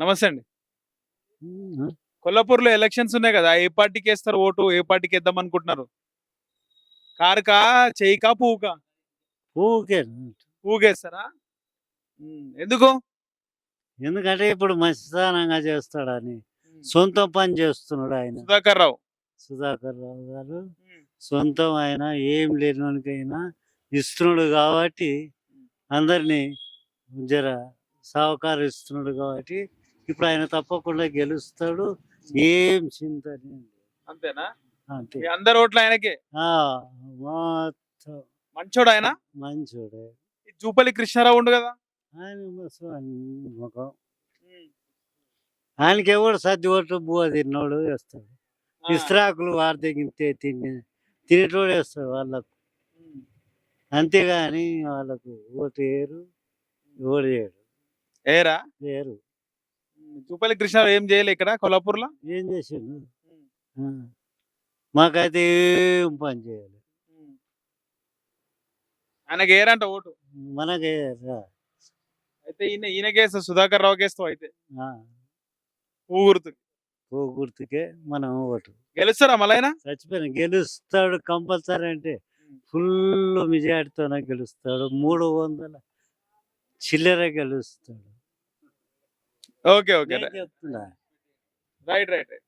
నమస్తే అండి. కొల్లాపూర్లో ఎలక్షన్స్ ఉన్నాయి కదా ఏ పార్టీకి వేస్తారు ఓటు ఏ పార్టీకి వేద్దాం అనుకుంటున్నారు? కారుకా చేయికా పువ్వుకా? ఊకే పువ్వుకేస్తారా? ఉమ్, ఎందుకు? ఎందుకంటే ఇప్పుడు మంచితనంగా చేస్తాడని. సొంతం పని చేస్తున్నాడు ఆయన. సుధాకర్ రావు. సుధాకర్ రావు గారు సొంతం ఆయన ఏం లేనివానికైనా ఇస్తున్నాడు కాబట్టి అందరినీ జర సహకరిస్తున్నాడు కాబట్టి ఇప్పుడు ఆయన తప్పకుండా గెలుస్తాడు. ఏం చింత. అంతేనా? అంతే. అందరు ఓట్లు ఆయనకే? మంచోడు ఆయన? మంచోడే. జూపల్లి కృష్ణారావు ఉండు కదా? ఆయన ముఖం. ఆయనకి ఎవడు సర్ది కొట్టు బువ్వ తిన్నోడు వేస్తాడు. ఇస్త్రాకులు వాడితే గింతే తిని తినేటోడు వేస్తాడు వాళ్ళకు. అంతేగాని వాళ్ళకు ఓటు వేయరు ఓటు ఏరా? వేరు ఉమ్, జూపల్లి కృష్ణారావు ఏం చేయలే ఇక్కడ కొల్లాపూర్లో ఏం చేసిండు? ఆ. మాకైతే ఏం పని చేయాలి. ఆయనకి ఏరంట ఓటు? మనకే రా. అయితే ఈయన ఈయనకేస్తా సుధాకర్ రావు కేస్తావు అయితే. ఆ. పువ్వు గుర్తు ఓ గుర్తుకే మనం ఓటు. గెలుస్తారా మళ్ళీ చచ్చిపోయిన గెలుస్తాడు కంపల్సరీ అంటే ఫుల్ మెజార్టీతోనే గెలుస్తాడు. మూడు వందల చిల్లర గెలుస్తాడు. Okay okay. చెప్తున్నా రైట్ రైట్ రైట్.